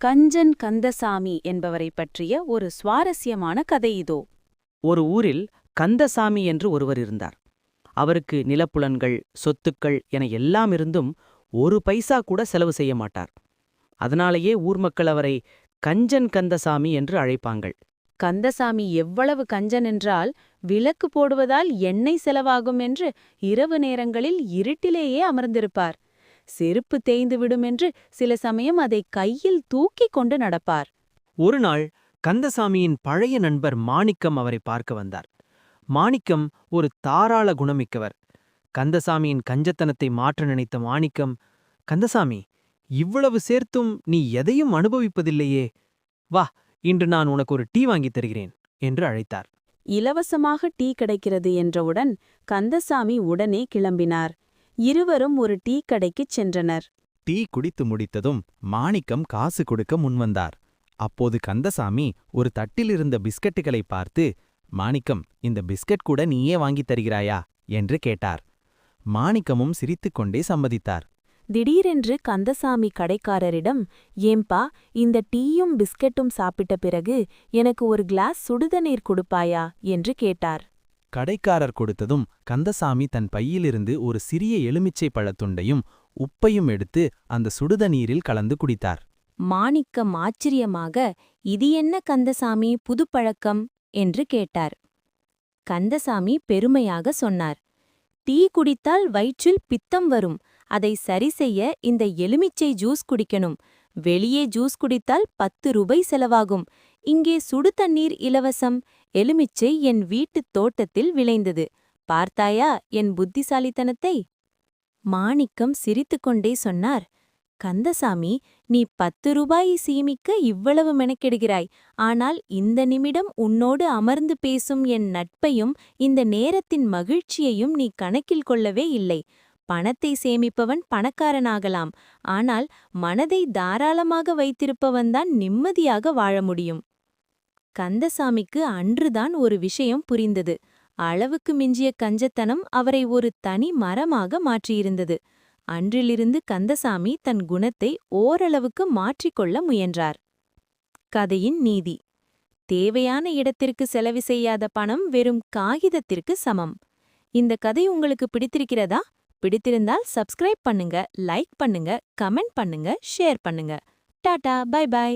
கஞ்சன் கந்தசாமி என்பவரை பற்றிய ஒரு சுவாரஸ்யமான கதை இதோ. ஒரு ஊரில் கந்தசாமி என்று ஒருவர் இருந்தார். அவருக்கு நிலப்புலன்கள் சொத்துக்கள் என எல்லாம் இருந்தும் ஒரு பைசா கூட செலவு செய்ய மாட்டார். அதனாலேயே ஊர் மக்கள் அவரை கஞ்சன் கந்தசாமி என்று அழைப்பாங்கள் கந்தசாமி எவ்வளவு கஞ்சன் என்றால் விளக்கு போடுவதால் எண்ணெய் செலவாகும் என்று இரவு நேரங்களில் இருட்டிலேயே அமர்ந்திருப்பார். செருப்பு தேய்ந்து விடும் என்று சில சமயம் அதை கையில் தூக்கிக் கொண்டு நடப்பார். ஒரு நாள் கந்தசாமியின் பழைய நண்பர் மாணிக்கம் அவரை பார்க்க வந்தார். மாணிக்கம் ஒரு தாராள குணமிக்கவர். கந்தசாமியின் கஞ்சத்தனத்தை மாற்ற நினைத்த மாணிக்கம் கந்தசாமி இவ்வளவு சேர்த்தும் நீ எதையும் அனுபவிப்பதில்லையே. வா இன்று நான் உனக்கு ஒரு டீ வாங்கித் தருகிறேன் என்று அழைத்தார். இலவசமாக டீ கிடைக்கிறது என்றவுடன் கந்தசாமி உடனே கிளம்பினார். இருவரும் ஒரு டீ கடைக்குச் சென்றனர். டீ குடித்து முடித்ததும் மாணிக்கம் காசு கொடுக்க முன்வந்தார். அப்போது கந்தசாமி ஒரு தட்டிலிருந்த பிஸ்கட்டுகளை பார்த்து மாணிக்கம் இந்த பிஸ்கட் கூட நீயே வாங்கித் தருகிறாயா? என்று கேட்டார். மாணிக்கமும் சிரித்துக்கொண்டே சம்மதித்தார். திடீரென்று கந்தசாமி கடைக்காரரிடம் ஏம்பா இந்த டீயும் பிஸ்கட்டும் சாப்பிட்ட பிறகு எனக்கு ஒரு கிளாஸ் சுடுதண்ணீர் கொடுப்பாயா? என்று கேட்டார். கடைக்காரர் கொடுத்ததும் கந்தசாமி தன் பையிலிருந்து ஒரு சிறிய எலுமிச்சை பழத்துண்டையும் உப்பையும் எடுத்து அந்த சுடுதண்ணீரில் கலந்து குடித்தார். மாணிக்கம் ஆச்சரியமாக இது என்ன கந்தசாமி புதுப்பழக்கம் என்று கேட்டார். கந்தசாமி பெருமையாக சொன்னார் டீ குடித்தால் வயிற்றில் பித்தம் வரும். அதை சரி செய்ய இந்த எலுமிச்சை ஜூஸ் குடிக்கணும். வெளியே ஜூஸ் குடித்தால் பத்து ரூபாய் செலவாகும். இங்கே சுடு தண்ணீர் இலவசம். எலுமிச்சை என் வீட்டுத் தோட்டத்தில் விளைந்தது. பார்த்தாயா என் புத்திசாலித்தனத்தை? மாணிக்கம் சிரித்துக்கொண்டே சொன்னார் கந்தசாமி நீ பத்து ரூபாயை சீமிக்க இவ்வளவு மெனக்கெடுகிறாய். ஆனால் இந்த நிமிடம் உன்னோடு அமர்ந்து பேசும் என் நட்பையும் இந்த நேரத்தின் மகிழ்ச்சியையும் நீ கணக்கில் கொள்ளவே இல்லை. பணத்தை சேமிப்பவன் பணக்காரனாகலாம். ஆனால் மனதை தாராளமாக வைத்திருப்பவன்தான் நிம்மதியாக வாழ முடியும். கந்தசாமிக்கு அன்றுதான் ஒரு விஷயம் புரிந்தது. அளவுக்கு மிஞ்சிய கஞ்சத்தனம் அவரை ஒரு தனி மரமாக மாற்றியிருந்தது. அன்றிலிருந்து கந்தசாமி தன் குணத்தை ஓரளவுக்கு மாற்றிக்கொள்ள முயன்றார். கதையின் நீதி. தேவையான இடத்திற்கு செலவு செய்யாத பணம் வெறும் காகிதத்திற்கு சமம். இந்த கதை உங்களுக்கு பிடித்திருக்கிறதா? பிடித்திருந்தால் சப்ஸ்கிரைப் பண்ணுங்க லைக் பண்ணுங்க கமெண்ட் பண்ணுங்க ஷேர் பண்ணுங்க. Tata bye by